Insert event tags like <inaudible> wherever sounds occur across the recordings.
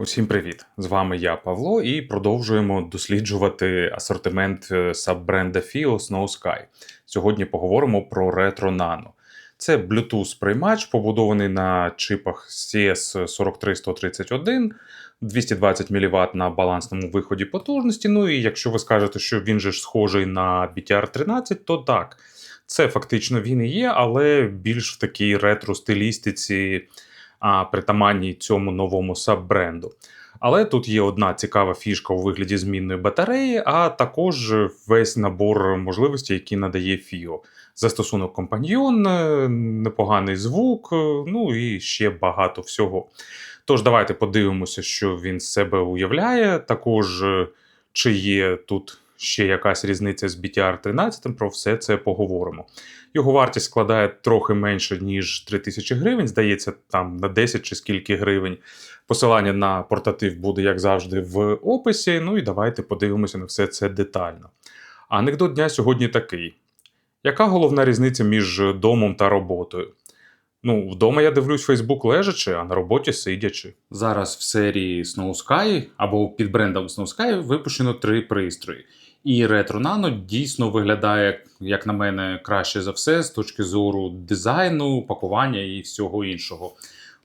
Усім привіт! З вами я, Павло, і продовжуємо досліджувати асортимент е, саббренда FIO Snow Sky. Сьогодні поговоримо про Retro Nano. Це Bluetooth приймач, побудований на чипах CS43131, 220 мВт на балансному виході потужності. Ну і якщо ви скажете, що він же ж схожий на BTR-13, то так. Це фактично він і є, але більш в такій ретро-стилістиці а, притаманній цьому новому саб-бренду. Але тут є одна цікава фішка у вигляді змінної батареї, а також весь набор можливостей, які надає FIO. Застосунок компаньйон, е, непоганий звук, е, ну і ще багато всього. Тож, давайте подивимося, що він з себе уявляє. Також, е, чи є тут ще якась різниця з BTR-13, про все це поговоримо. Його вартість складає трохи менше, ніж 3000 гривень, здається, там на 10 чи скільки гривень. Посилання на портатив буде, як завжди, в описі. Ну і давайте подивимося на все це детально. Анекдот дня сьогодні такий: яка головна різниця між домом та роботою? Ну, вдома я дивлюсь Фейсбук лежачи, а на роботі сидячи. Зараз в серії Snow Sky або під брендом Snow Sky випущено три пристрої. І Nano дійсно виглядає, як на мене, краще за все з точки зору дизайну, пакування і всього іншого.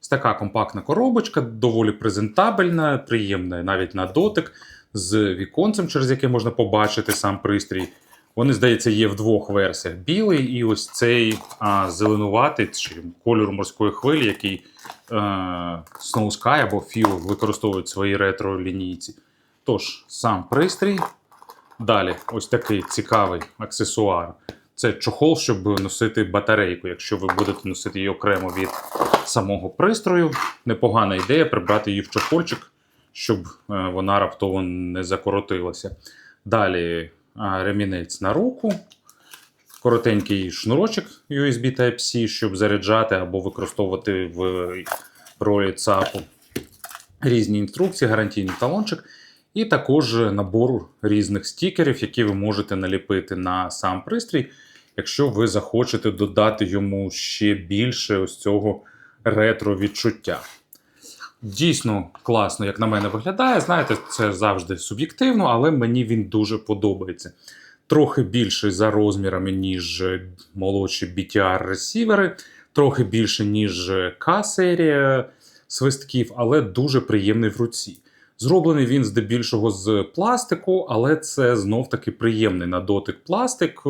Ось така компактна коробочка, доволі презентабельна, приємна навіть на дотик, з віконцем, через яке можна побачити сам пристрій. Вони, здається, є в двох версіях: білий і ось цей а, зеленуватий чи кольор морської хвилі, який а, Snow Sky або FIO використовують в своїй ретро-лінійці. Тож, сам пристрій. Далі, ось такий цікавий аксесуар. Це чохол, щоб носити батарейку, якщо ви будете носити її окремо від самого пристрою. Непогана ідея прибрати її в чохольчик, щоб е, вона раптово не закоротилася. Далі ремінець на руку, коротенький шнурочок USB Type-C, щоб заряджати або використовувати в ролі ЦАПу. Різні інструкції, гарантійний талончик. І також набор різних стікерів, які ви можете наліпити на сам пристрій, якщо ви захочете додати йому ще більше ось цього ретро-відчуття. Дійсно класно, як на мене, виглядає. Знаєте, це завжди суб'єктивно, але мені він дуже подобається. Трохи більший за розмірами, ніж молодші BTR-ресівери, трохи більше, ніж К-серія свистків, але дуже приємний в руці. Зроблений він здебільшого з пластику, але це знов-таки приємний на дотик пластик.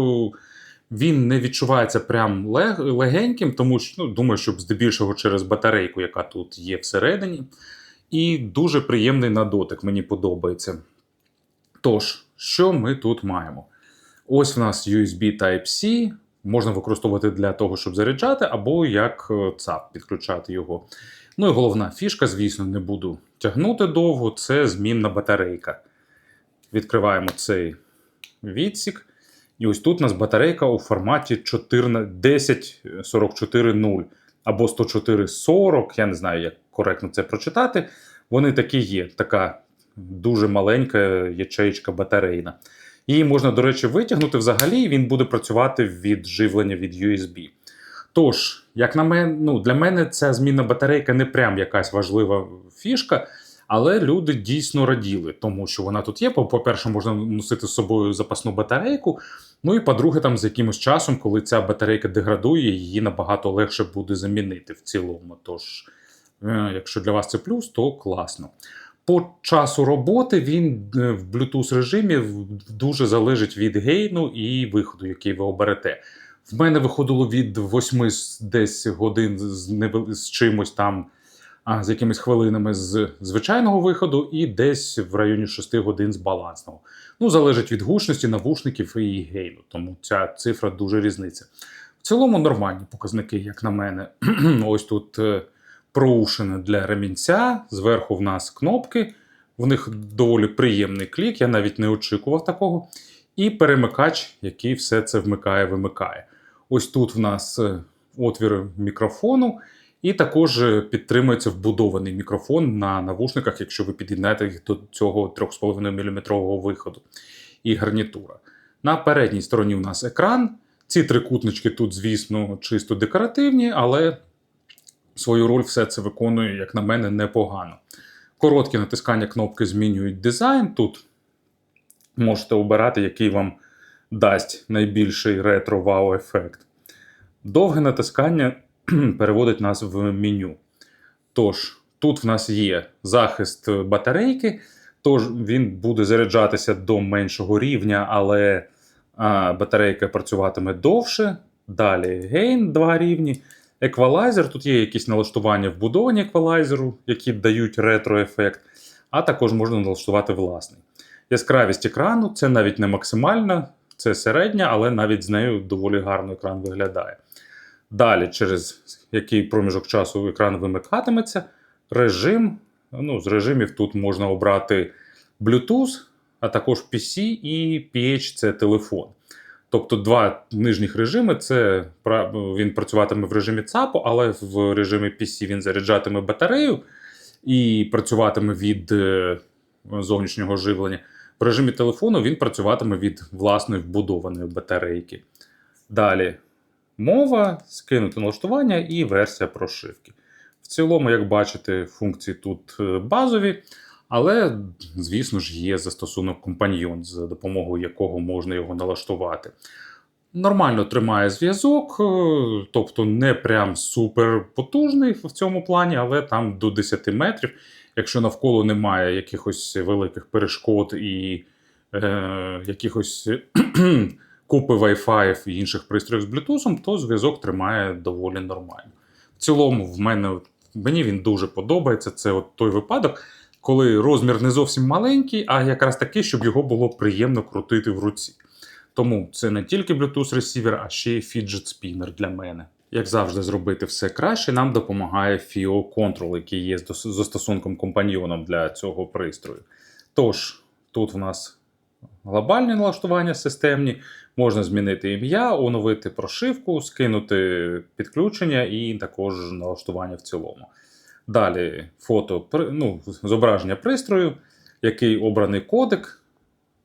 Він не відчувається прям легеньким, тому що ну, думаю, що здебільшого через батарейку, яка тут є всередині. І дуже приємний на дотик, мені подобається. Тож, що ми тут маємо? Ось в нас USB Type-C, можна використовувати для того, щоб заряджати, або як ЦАП підключати його. Ну і головна фішка, звісно, не буду тягнути довго, це змінна батарейка. Відкриваємо цей відсік. І ось тут у нас батарейка у форматі 1044.0 або 104.40, я не знаю, як коректно це прочитати. Вони такі є, така дуже маленька ячеїчка батарейна. Її можна, до речі, витягнути взагалі, і він буде працювати від живлення від USB. Тож, як на мене, ну, для мене ця змінна батарейка не прям якась важлива фішка, але люди дійсно раділи, тому що вона тут є. По-перше, можна носити з собою запасну батарейку. Ну і по-друге, там з якимось часом, коли ця батарейка деградує, її набагато легше буде замінити в цілому. Тож, е, якщо для вас це плюс, то класно. По часу роботи він е, в Bluetooth режимі дуже залежить від гейну і виходу, який ви оберете. В мене виходило від 8 десь годин з, з чимось там, а, з якимись хвилинами з звичайного виходу, і десь в районі 6 годин з балансного. Ну, залежить від гучності, навушників і гейну, тому ця цифра дуже різниця. В цілому нормальні показники, як на мене. <clears throat> Ось тут е, проушене для ремінця. Зверху в нас кнопки, в них доволі приємний клік, я навіть не очікував такого. І перемикач, який все це вмикає-вимикає. Ось тут в нас е, отвір мікрофону, і також е, підтримується вбудований мікрофон на навушниках, якщо ви під'єднаєте їх до цього 3,5 мм виходу і гарнітура. На передній стороні у нас екран. Ці трикутнички тут, звісно, чисто декоративні, але свою роль все це виконує, як на мене, непогано. Короткі натискання кнопки змінюють дизайн. Тут можете обирати, який вам дасть найбільший ретро-вау ефект. Довге натискання <clears throat> переводить нас в меню. Тож, тут в нас є захист батарейки, тож він буде заряджатися до меншого рівня, але а, батарейка працюватиме довше. Далі гейн 2 рівні. Еквалайзер. Тут є якісь налаштування вбудовані еквалайзеру, які дають ретро-ефект, а також можна налаштувати власний. Яскравість екрану це навіть не максимальна, це середня, але навіть з нею доволі гарно екран виглядає. Далі, через який проміжок часу екран вимикатиметься, режим. Ну, З режимів тут можна обрати Bluetooth, а також PC і PH це телефон. Тобто два нижніх режими це він працюватиме в режимі ЦАПу, але в режимі PC він заряджатиме батарею і працюватиме від е, зовнішнього живлення. В режимі телефону він працюватиме від власної вбудованої батарейки. Далі мова, скинути налаштування і версія прошивки. В цілому, як бачите, функції тут е, базові, але, звісно ж, є застосунок компаньйон, за допомогою якого можна його налаштувати. Нормально тримає зв'язок, е, тобто не прям супер потужний в цьому плані, але там до 10 метрів. Якщо навколо немає якихось великих перешкод і е, якихось купи Wi-Fi і інших пристроїв з Bluetooth, то зв'язок тримає доволі нормально. В цілому, в мене мені він дуже подобається. Це от той випадок, коли розмір не зовсім маленький, а якраз такий, щоб його було приємно крутити в руці. Тому це не тільки Bluetooth ресівер, а ще й фіджет спінер для мене. Як завжди, зробити все краще, нам допомагає FIO Control, який є застосунком компаньйоном для цього пристрою. Тож, тут в нас глобальні налаштування системні, можна змінити ім'я, оновити прошивку, скинути підключення і також налаштування в цілому. Далі фото, ну, зображення пристрою, який обраний кодек,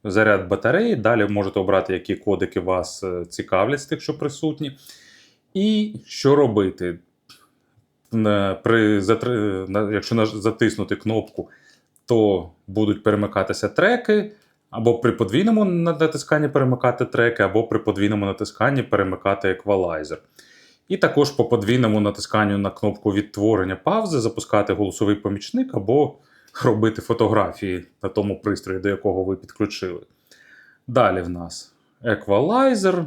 заряд батареї. Далі можете обрати, які кодики вас е, цікавлять з тих, що присутні. І що робити? При, якщо затиснути кнопку, то будуть перемикатися треки, або при подвійному натисканні перемикати треки, або при подвійному натисканні перемикати еквалайзер. І також по подвійному натисканню на кнопку відтворення паузи запускати голосовий помічник або робити фотографії на тому пристрої, до якого ви підключили. Далі в нас еквалайзер.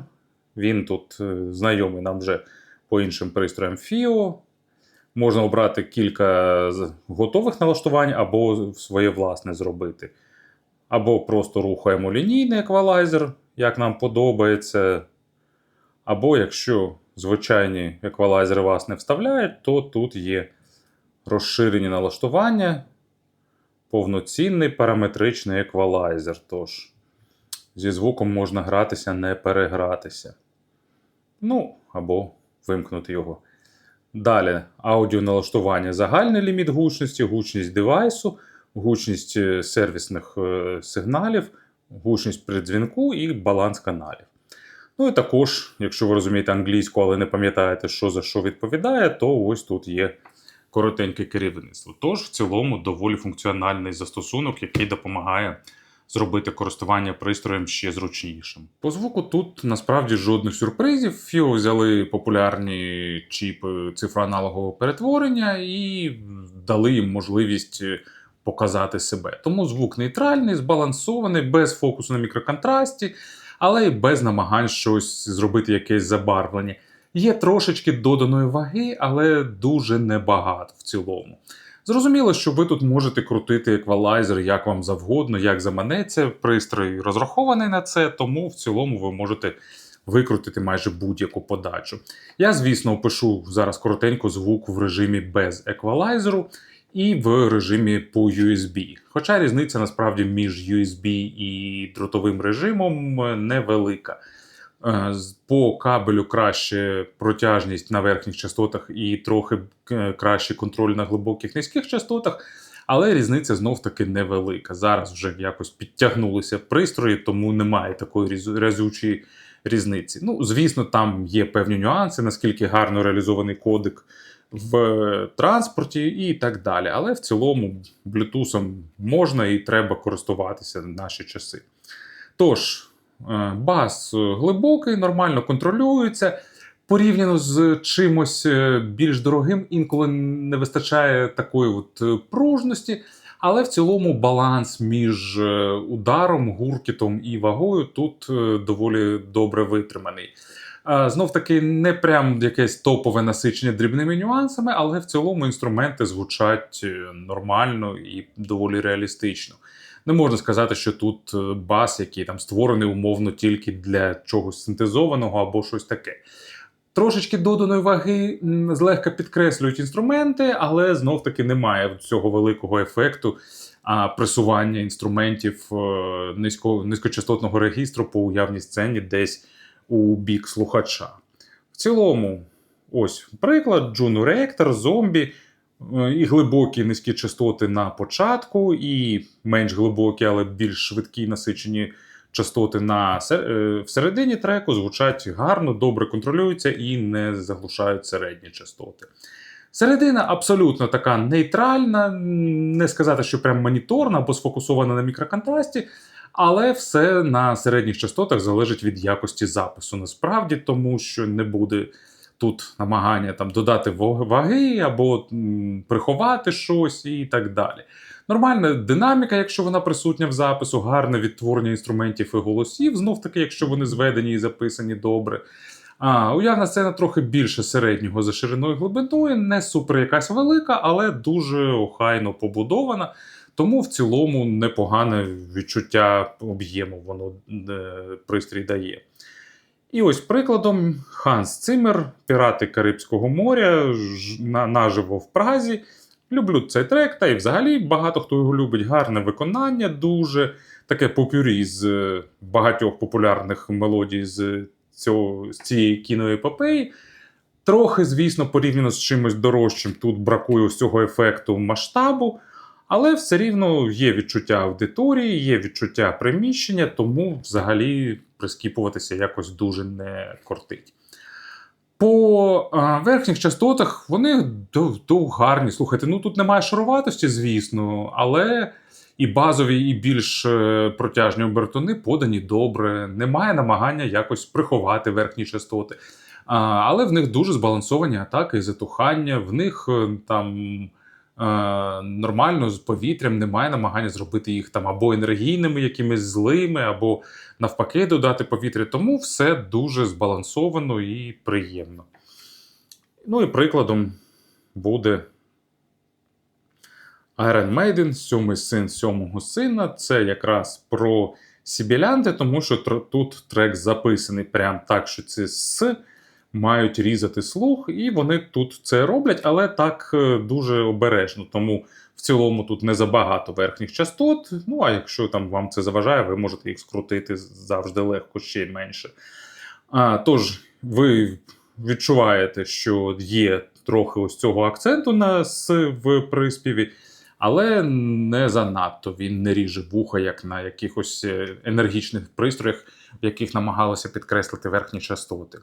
Він тут е, знайомий нам вже по іншим пристроям FIO. Можна обрати кілька готових налаштувань, або своє власне зробити. Або просто рухаємо лінійний еквалайзер, як нам подобається. Або якщо звичайні еквалайзери вас не вставляють, то тут є розширені налаштування, повноцінний параметричний еквалайзер. Тож зі звуком можна гратися, не перегратися. Ну, або вимкнути його. Далі аудіоналаштування, загальний ліміт гучності, гучність девайсу, гучність е, сервісних е, сигналів, гучність при дзвінку і баланс каналів. Ну і також, якщо ви розумієте англійську, але не пам'ятаєте, що за що відповідає, то ось тут є коротеньке керівництво. Тож, в цілому, доволі функціональний застосунок, який допомагає зробити користування пристроєм ще зручнішим. По звуку тут насправді жодних сюрпризів. FIO взяли популярні чіпи цифроаналогового перетворення і дали їм можливість показати себе. Тому звук нейтральний, збалансований, без фокусу на мікроконтрасті, але й без намагань щось зробити якесь забарвлення. Є трошечки доданої ваги, але дуже небагато в цілому. Зрозуміло, що ви тут можете крутити еквалайзер як вам завгодно, як заманеться. Пристрій розрахований на це, тому в цілому ви можете викрутити майже будь-яку подачу. Я, звісно, опишу зараз коротенько звук в режимі без еквалайзеру і в режимі по USB. Хоча різниця насправді між USB і дротовим режимом е, невелика. Е, По кабелю краще протяжність на верхніх частотах і трохи е, кращий контроль на глибоких низьких частотах, але різниця знов таки невелика. Зараз вже якось підтягнулися пристрої, тому немає такої разючої різниці. Ну, звісно, там є певні нюанси, наскільки гарно реалізований кодек в транспорті і так далі. Але в цілому Bluetooth можна і треба користуватися в наші часи. Тож, е, бас глибокий, нормально контролюється. Порівняно з чимось е, більш дорогим, інколи не вистачає такої от е, пружності, але в цілому баланс між е, ударом, гуркітом і вагою тут е, доволі добре витриманий. Е, Знов таки, не прям якесь топове насичення дрібними нюансами, але в цілому інструменти звучать е, нормально і доволі реалістично. Не можна сказати, що тут е, бас, який там створений умовно тільки для чогось синтезованого або щось таке. Трошечки доданої ваги злегка підкреслюють інструменти, але знов таки немає цього великого ефекту а, пресування інструментів е, низько, низькочастотного регістру по уявній сцені десь у бік слухача. В цілому, ось приклад: Juno Reactor, зомбі. Е, І глибокі низькі частоти на початку, і менш глибокі, але більш швидкі насичені частоти на е, всередині треку звучать гарно, добре контролюються і не заглушають середні частоти. Середина абсолютно така нейтральна, не сказати, що прям моніторна або сфокусована на мікроконтрасті, але все на середніх частотах залежить від якості запису насправді, тому що не буде тут намагання там додати ваги або приховати щось і так далі. Нормальна динаміка, якщо вона присутня в запису, гарне відтворення інструментів і голосів, знов таки, якщо вони зведені і записані добре. А, уявна сцена трохи більше середнього за шириною глибиною, не супер якась велика, але дуже охайно побудована. Тому в цілому непогане відчуття об'єму воно е, пристрій дає. І ось прикладом Ханс Циммер, Пірати Карибського моря, наживо в Празі. Люблю цей трек, та й взагалі багато хто його любить. Гарне виконання, дуже таке попюрі з е, багатьох популярних мелодій з, цього, з цієї кіноепопеї. Трохи, звісно, порівняно з чимось дорожчим, тут бракує ось цього ефекту масштабу, але все рівно є відчуття аудиторії, є відчуття приміщення, тому взагалі прискіпуватися якось дуже не кортить. По а, верхніх частотах вони до, гарні. Слухайте, ну тут немає шаруватості, звісно, але і базові, і більш е, протяжні обертони подані добре. Немає намагання якось приховати верхні частоти. А, але в них дуже збалансовані атаки і затухання. В них е, там е, нормально з повітрям немає намагання зробити їх там або енергійними, якимись злими, або навпаки додати повітря. Тому все дуже збалансовано і приємно. Ну і прикладом буде Iron Maiden, сьомий син сьомого сина. Це якраз про Сібілянти, тому що тут трек записаний прям так, що ці с мають різати слух, і вони тут це роблять, але так е, дуже обережно. Тому в цілому тут не забагато верхніх частот. Ну а якщо там вам це заважає, ви можете їх скрутити завжди легко ще менше. А, тож, ви відчуваєте, що є трохи ось цього акценту на с в приспіві, але не занадто він не ріже вуха, як на якихось е, енергічних пристроях, в яких намагалися підкреслити верхні частоти.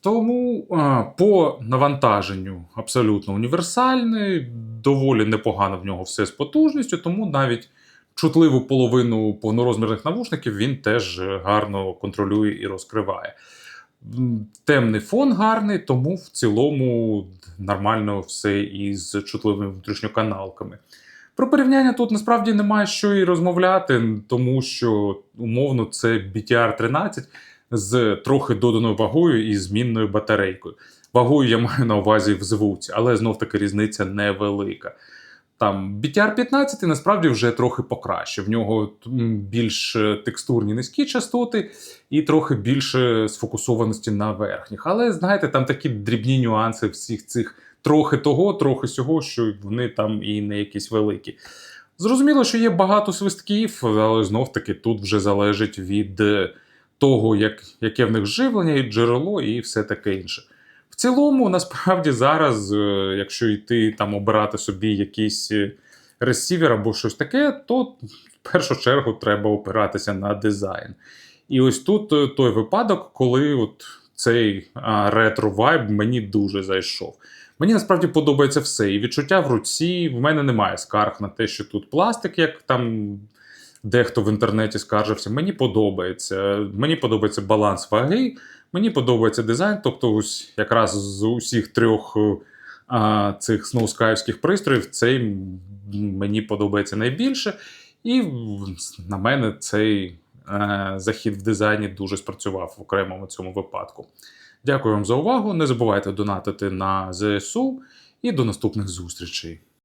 Тому а, по навантаженню абсолютно універсальний, доволі непогано в нього все з потужністю, тому навіть чутливу половину повнорозмірних навушників він теж е, гарно контролює і розкриває. Темний фон гарний, тому в цілому нормально все із чутливими внутрішньоканалками. Про порівняння тут насправді немає що і розмовляти, тому що умовно це BTR 13 з трохи доданою вагою і змінною батарейкою. Вагою я маю на увазі в звуці, але знов таки різниця невелика. Там BTR 15 насправді вже трохи покраще. В нього більш е, текстурні низькі частоти і трохи більше сфокусованості на верхніх. Але знаєте, там такі дрібні нюанси всіх цих трохи того, трохи сього, що вони там і не якісь великі. Зрозуміло, що є багато свистків, але знов таки тут вже залежить від е, того, як, яке в них живлення, і джерело, і все таке інше. В цілому, насправді, зараз, е, якщо йти там обирати собі якийсь е, ресівер або щось таке, то в першу чергу треба опиратися на дизайн. І ось тут е, той випадок, коли от цей ретро-вайб мені дуже зайшов. Мені насправді подобається все. І відчуття в руці. В мене немає скарг на те, що тут пластик, як там дехто в інтернеті скаржився. Мені подобається. Мені подобається баланс ваги, мені подобається дизайн. Тобто, ось якраз з усіх трьох е, а, цих сноускаївських пристроїв цей мені подобається найбільше. І на мене цей е, захід в дизайні дуже спрацював в окремому цьому випадку. Дякую вам за увагу. Не забувайте донатити на ЗСУ і до наступних зустрічей.